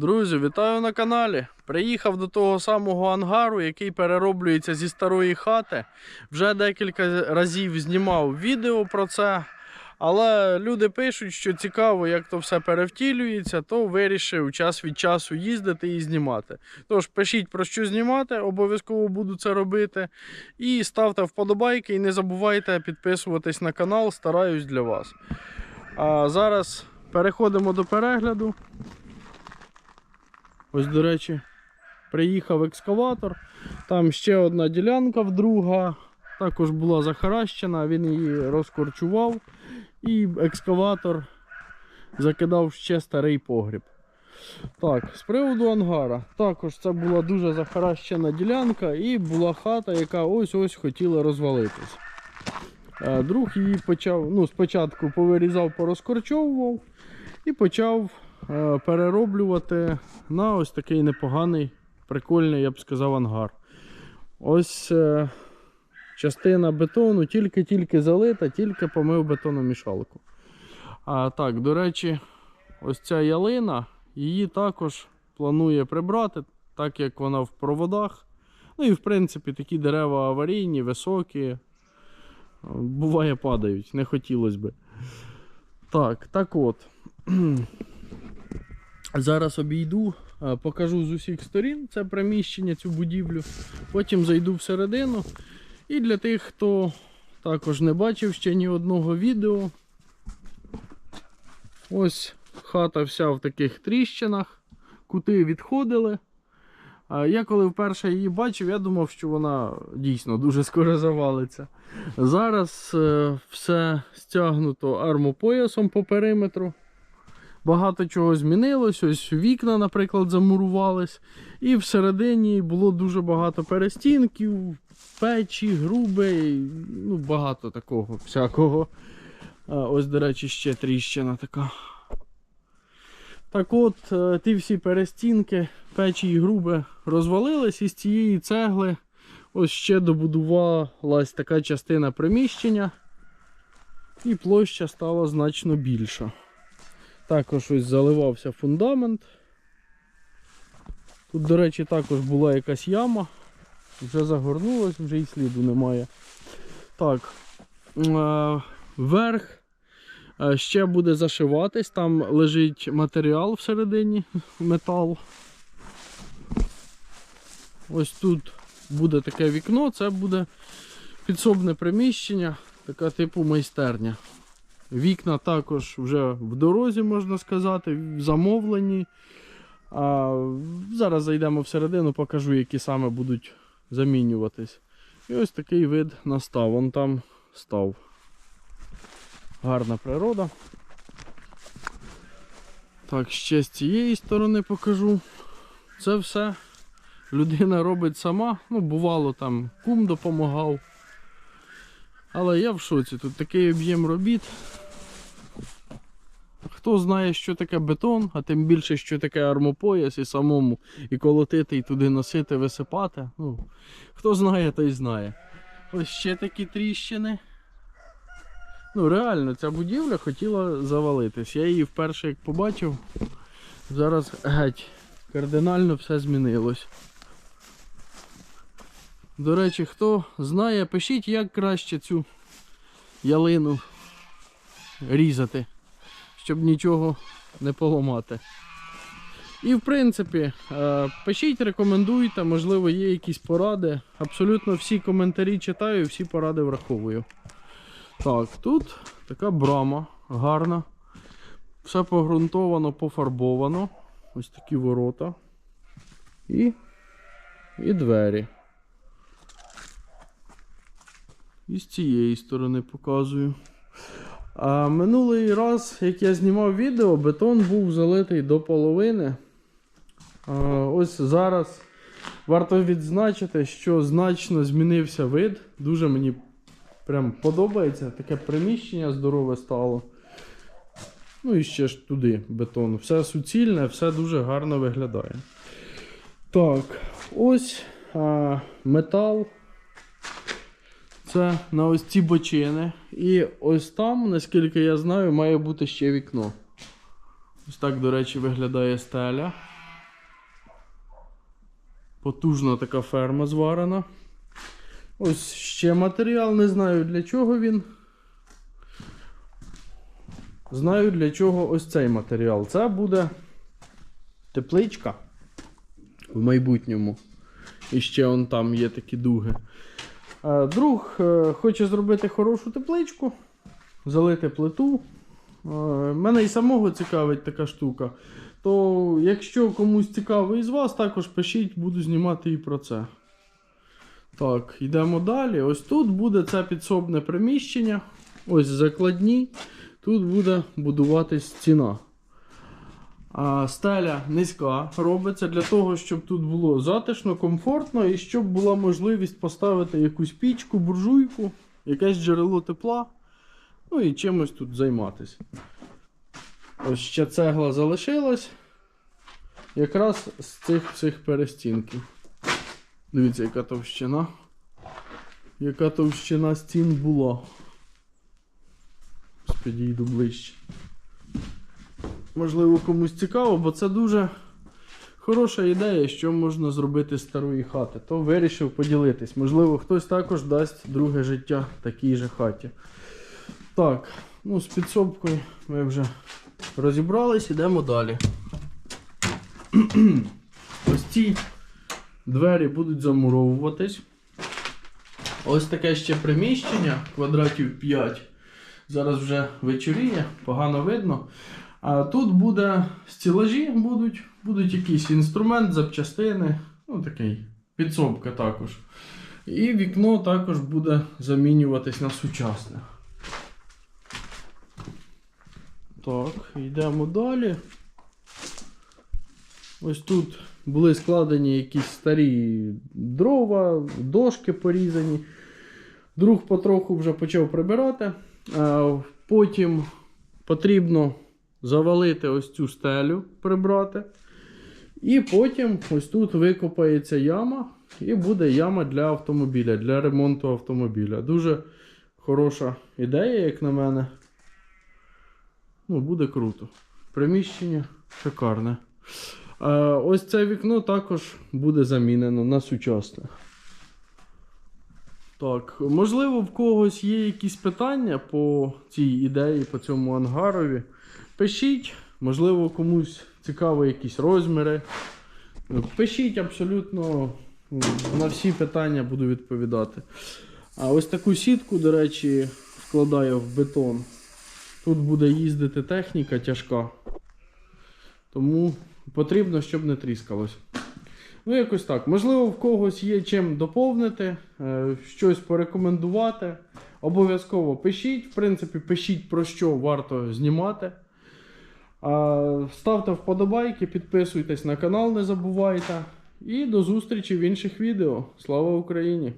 Друзі, вітаю на каналі. Приїхав до того самого ангару, який перероблюється зі старої хати. Вже декілька разів знімав відео про це. Але люди пишуть, що цікаво, як то все перевтілюється, то вирішив час від часу їздити і знімати. Тож пишіть про що знімати, обов'язково буду це робити. І ставте вподобайки і не забувайте підписуватись на канал, стараюсь для вас. А зараз переходимо до перегляду. Ось, до речі, приїхав екскаватор. Там ще одна ділянка вдруга. Також була захаращена, він її розкорчував. І екскаватор закидав ще старий погріб. Так, з приводу ангара. Також це була дуже захаращена ділянка і була хата, яка ось-ось хотіла розвалитись. Е, Друг її почав, ну, спочатку повирізав, порозкорчовував і почав перероблювати на ось такий непоганий, прикольний, я б сказав, ангар. Ось е, частина бетону тільки-тільки залита, тільки помив бетономішалку. А так, до речі, ось ця ялина, її також планує прибрати, так як вона в проводах. Ну і в принципі такі дерева аварійні, високі. е, Буває падають, не хотілося би. Так, так от. Зараз обійду, е, покажу з усіх сторін це приміщення, цю будівлю. Потім зайду всередину. І для тих, хто також не бачив ще ні одного відео. Ось хата вся в таких тріщинах, кути відходили. Я коли вперше її бачив, я думав, що вона дійсно дуже скоро завалиться. Зараз е, все стягнуто армопоясом по периметру. Багато чого змінилось. Ось вікна, наприклад, замурувались. І всередині було дуже багато перестінків, печі, груби, ну, багато такого всякого. А, ось, до речі, ще тріщина така. Так от, е, ті всі перестінки, печі і груби розвалились, і з цієї цегли ось ще добудувалась така частина приміщення, і площа стала значно більша. Також ось заливався фундамент. Тут, до речі, також була якась яма. Вже загорнулось, вже і сліду немає. Так. е, Верх е, ще буде зашиватись, там лежить матеріал всередині, метал. Ось тут буде таке вікно, це буде підсобне приміщення, така типу майстерня. Вікна також вже в дорозі, можна сказати, замовлені. А зараз зайдемо всередину, покажу, які саме будуть замінюватись. І ось такий вид настав. Вон там став. Гарна природа. Так, ще з цієї сторони покажу. Це все людина робить сама. Ну, бувало там кум допомагав. Але я в шоці. Тут такий об'єм робіт. Хто знає, що таке бетон, а тим більше, що таке армопояс і самому і колотити, і туди носити, висипати. Ну, хто знає, той знає. Ось ще такі тріщини. Ну, реально, ця будівля хотіла завалитись. Я її вперше як побачив. Зараз геть кардинально все змінилось. До речі, хто знає, пишіть, як краще цю ялину різати щоб нічого не поламати. І в принципі, е, пишіть, рекомендуйте, можливо, є якісь поради. Абсолютно всі коментарі читаю, всі поради враховую. Так, тут така брама гарна. Все погрунтовано, пофарбовано. Ось такі ворота. І, і двері. І з цієї сторони показую. А минулий раз, як я знімав відео, бетон був залитий до половини. А, ось зараз варто відзначити, що значно змінився вид. Дуже мені прям подобається. Таке приміщення здорове стало. Ну і ще ж туди бетон. Все суцільне, все дуже гарно виглядає. Так, ось а, метал. Це на ось ці бочини. І ось там, наскільки я знаю, має бути ще вікно. Ось так, до речі, виглядає стеля. Потужна така ферма зварена. Ось ще матеріал, не знаю для чого він. Знаю для чого ось цей матеріал. Це буде тепличка в майбутньому. І ще он там є такі дуги. Е, Друг е, хоче зробити хорошу тепличку, залити плиту. Е, Мене і самого цікавить така штука. То якщо комусь цікаво із вас, також пишіть, буду знімати і про це. Так, йдемо далі. Ось тут буде це підсобне приміщення. Ось закладні. Тут буде будуватись стіна. Стеля низька робиться для того, щоб тут було затишно, комфортно і щоб була можливість поставити якусь пічку, буржуйку, якесь джерело тепла. Ну і чимось тут займатися. Ось ще цегла залишилась. Якраз з цих всіх перестінків. Дивіться, яка товщина. Яка товщина стін була. Підійду ближче. Можливо, комусь цікаво, бо це дуже хороша ідея, що можна зробити з старої хати. То вирішив поділитись. Можливо, хтось також дасть друге життя такій же хаті. Так, ну з підсобкою ми вже розібрались, ідемо далі. Ось ці двері будуть замуровуватись. Ось таке ще приміщення, квадратів 5. Зараз вже вечоріє, погано видно. А тут буде стілажі, будуть, будуть якийсь інструмент, запчастини, ну такий підсобка також. І вікно також буде замінюватись на сучасне. Так, йдемо далі. Ось тут були складені якісь старі дрова, дошки порізані. Друг потроху вже почав прибирати. Потім потрібно завалити ось цю стелю, прибрати. І потім ось тут викопається яма, і буде яма для автомобіля, для ремонту автомобіля. Дуже хороша ідея, як на мене. Ну, буде круто. Приміщення шикарне. Е, ось це вікно також буде замінено на сучасне. Так, можливо, в когось є якісь питання по цій ідеї, по цьому ангарові. Пишіть, можливо, комусь цікаво якісь розміри. Пишіть абсолютно на всі питання буду відповідати. А ось таку сітку, до речі, вкладаю в бетон. Тут буде їздити техніка тяжка. Тому потрібно, щоб не тріскалось. Ну, якось так. Можливо, в когось є чим доповнити, е, щось порекомендувати. Обов'язково пишіть. В принципі, пишіть про що варто знімати. Ставте вподобайки, підписуйтесь на канал, не забувайте. І до зустрічі в інших відео. Слава Україні!